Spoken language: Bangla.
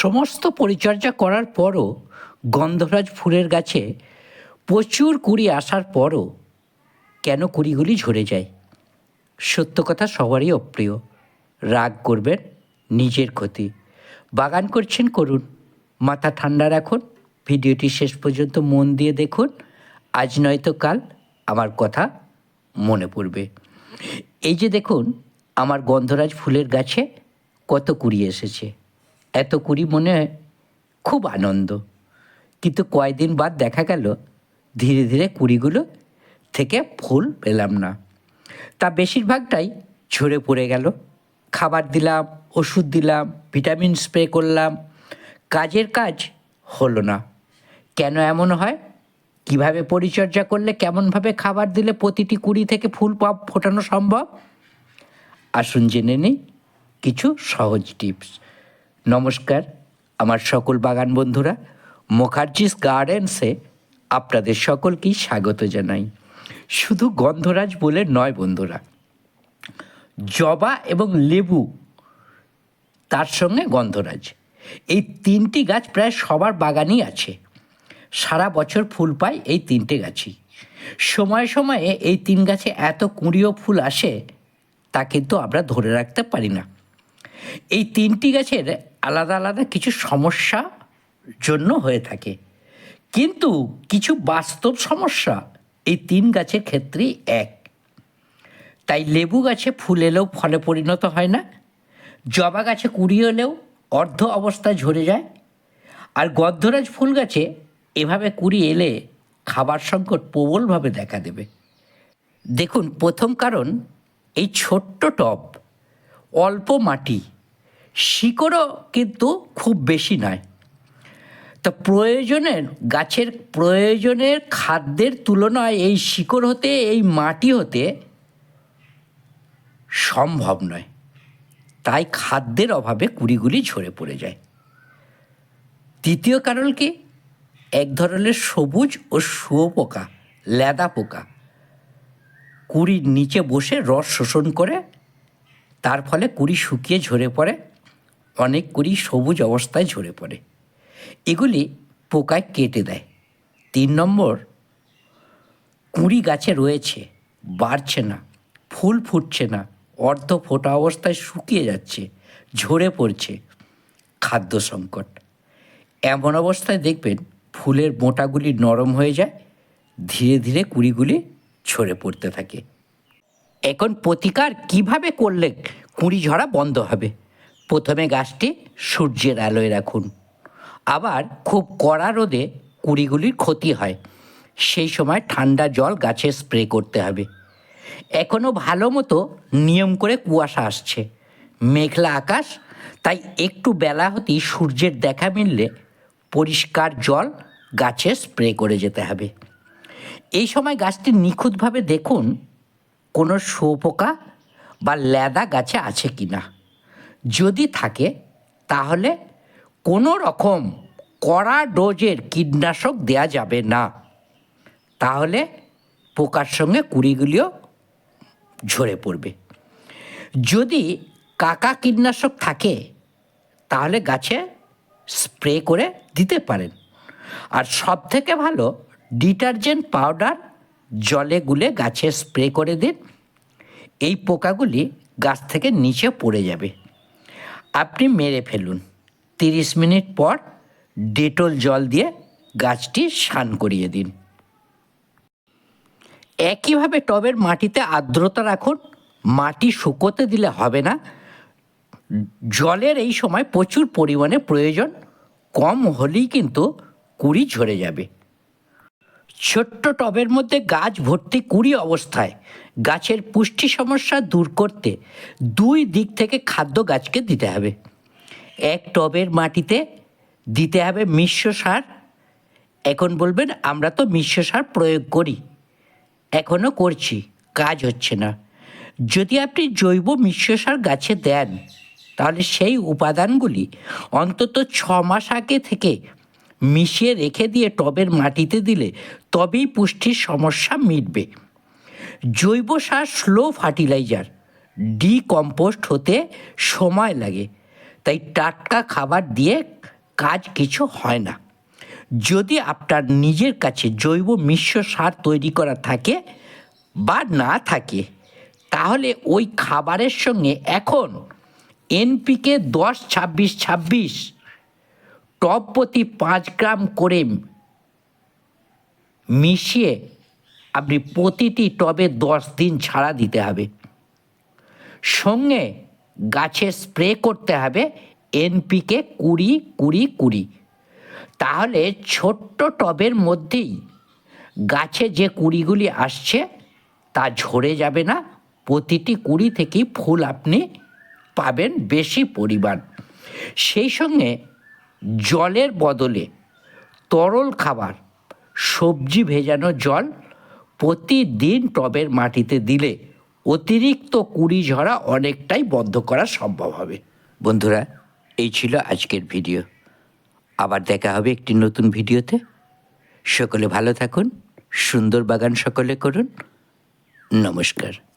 সমস্ত পরিচর্যা করার পরও গন্ধরাজ ফুলের গাছে প্রচুর কুড়ি আসার পরও কেন কুড়িগুলি ঝরে যায়? সত্য কথা সবারই অপ্রিয়। রাগ করবেন নিজের ক্ষতি। বাগান করছেন করুন মাথা ঠান্ডা রাখুন। ভিডিওটি শেষ পর্যন্ত মন দিয়ে দেখুন। আজ নয়তো কাল আমার কথা মনে পড়বে। এই যে দেখুন, আমার গন্ধরাজ ফুলের গাছে কত কুড়ি এসেছে। এত কুড়ি মনে খুব আনন্দ। কিন্তু কয়েকদিন বাদ দেখা গেল, ধীরে ধীরে কুড়িগুলো থেকে ফুল পেলাম না। তা বেশিরভাগটাই ঝরে পড়ে গেল। খাবার দিলাম, ওষুধ দিলাম, ভিটামিন স্প্রে করলাম। কাজের কাজ হলো না। কেন এমন হয়? কীভাবে পরিচর্যা করলে কেমনভাবে খাবার দিলে প্রতিটি কুড়ি থেকে ফুল পাপ ফোটানো সম্ভব? আসুন জেনে নিই কিছু সহজ টিপস। নমস্কার, আমার সকল বাগান বন্ধুরা, মুখার্জিস গার্ডেন্সে আপনাদের সকলকেই স্বাগত জানাই। শুধু গন্ধরাজ বলে নয় বন্ধুরা, জবা এবং লেবু তার সঙ্গে গন্ধরাজ। এই তিনটি গাছ প্রায় সবার বাগানই আছে। সারা বছর ফুল পায় এই তিনটে গাছই। সময়ে সময়ে এই তিন গাছে এত কুঁড়িও ফুল আসে, তা কিন্তু আমরা ধরে রাখতে পারি না। এই তিনটি গাছের আলাদা আলাদা কিছু সমস্যা জন্য হয়ে থাকে। কিন্তু কিছু বাস্তব সমস্যা এই তিন গাছের ক্ষেত্রেই এক। তাই লেবু গাছে ফুল এলেও ফলে পরিণত হয় না, জবা গাছে কুড়ি এলেও অর্ধ অবস্থায় ঝরে যায়, আর গদ্ধরাজ ফুল গাছে এভাবে কুড়ি এলে খাবার সংকট প্রবলভাবে দেখা দেবে। দেখুন, প্রথম কারণ, এই ছোট্ট টব অল্প মাটি। শিকড়ও কিন্তু খুব বেশি নয়। তো প্রয়োজনের, গাছের প্রয়োজনের খাদ্যের তুলনায় এই শিকড় হতে, এই মাটি হতে সম্ভব নয়। তাই খাদ্যের অভাবে কুড়িগুলি ঝরে পড়ে যায়। তৃতীয় কারণ কি? এক ধরনের সবুজ ও শুয়োপোকা লেদা পোকা। কুড়ির নিচে বসে রস শোষণ করে তার ফলে কুড়ি শুকিয়ে ঝরে পড়ে, অনেক কুড়ি সবুজ অবস্থায় ঝরে পড়ে। এগুলি পোকায় কেটে দেয়। তিন নম্বর, কুড়ি গাছে রয়েছে, বাড়ছে না, ফুল ফুটছে না, অর্ধ ফোটা অবস্থায় শুকিয়ে যাচ্ছে, ঝরে পড়ছে, খাদ্য সংকট। এমন অবস্থায় দেখবেন ফুলের মোটাগুলি নরম হয়ে যায়, ধীরে ধীরে কুড়িগুলি ঝরে পড়তে থাকে। এখন প্রতিকার কীভাবে করলে কুঁড়ি ঝরা বন্ধ হবে? প্রথমে গাছটি সূর্যের আলোয় রাখুন। আবার খুব কড়া রোদে কুঁড়িগুলির ক্ষতি হয়। সেই সময় ঠান্ডা জল গাছে স্প্রে করতে হবে। এখনও ভালো মতো নিয়ম করে কুয়াশা আসছে। মেঘলা আকাশ, তাই একটু বেলা হতেই সূর্যের দেখা মিললে পরিষ্কার জল গাছে স্প্রে করে যেতে হবে। এই সময় গাছটি নিখুঁতভাবে দেখুন কোনো শুয়োপোকা বা লেদা গাছে আছে কি না? যদি থাকে, তাহলে কোনো রকম কড়া ডোজের কীটনাশক দেয়া যাবে না। তাহলে পোকার সঙ্গে কুড়িগুলিও ঝরে পড়বে। যদি কাকা কীটনাশক থাকে, তাহলে গাছে স্প্রে করে দিতে পারেন। আর সব থেকে ভালো ডিটারজেন্ট পাউডার জলে গুলে গাছে স্প্রে করে দিন। এই পোকাগুলি গাছ থেকে নিচে পড়ে যাবে। আপনি মেরে ফেলুন। তিরিশ মিনিট পর ডেটল জল দিয়ে গাছটি স্নান করিয়ে দিন। একইভাবে টবের মাটিতে আর্দ্রতা রাখুন। মাটি শুকোতে দিলে হবে না। জলের এই সময় প্রচুর পরিমাণে প্রয়োজন। কম হলেই কিন্তু কুড়ি ঝরে যাবে। ছোট্ট টবের মধ্যে গাছ ভর্তি কুড়ি অবস্থায়। গাছের পুষ্টি সমস্যা দূর করতে দুই দিক থেকে খাদ্য গাছকে দিতে হবে। এক টবের মাটিতে দিতে হবে মিশ্র সার। এখন বলবেন, আমরা তো মিশ্র সার প্রয়োগ করি। এখনও করছি, কাজ হচ্ছে না। যদি আপনি জৈব মিশ্র সার গাছে দেন, তাহলে সেই উপাদানগুলি অন্তত ছ মাস আগে থেকে মিশিয়ে রেখে দিয়ে টবের মাটিতে দিলে তবেই পুষ্টির সমস্যা মিটবে। জৈব সার স্লো ফার্টিলাইজার, ডিকম্পোস্ট হতে সময় লাগে, তাই টাটকা খাবার দিয়ে কাজ কিছু হয় না। যদি আপনার নিজের কাছে জৈব মিশ্র সার তৈরি করা থাকে বা না থাকে, তাহলে ওই খাবারের সঙ্গে এখন এনপিকে দশ ছাব্বিশ ছাব্বিশ টপ প্রতি পাঁচ গ্রাম করে মিশিয়ে আপনি প্রতিটি টবে দশ দিন ছাড়া দিতে হবে। সঙ্গে গাছে স্প্রে করতে হবে এনপিকে কুড়ি কুড়ি কুড়ি। তাহলে ছোট্ট টবের মধ্যেই গাছে যে কুড়িগুলি আসছে তা ঝরে যাবে না। প্রতিটি কুড়ি থেকেই ফুল আপনি পাবেন বেশি পরিমাণ। সেই সঙ্গে জলের বদলে তরল খাবার, সবজি ভেজানো জল প্রতিদিন টবের মাটিতে দিলে অতিরিক্ত কুড়ি ঝরা অনেকটাই বন্ধ করা সম্ভব হবে। বন্ধুরা, এই ছিল আজকের ভিডিও। আবার দেখা হবে একটি নতুন ভিডিওতে। সকলে ভালো থাকুন, সুন্দর বাগান সকলে করুন। নমস্কার।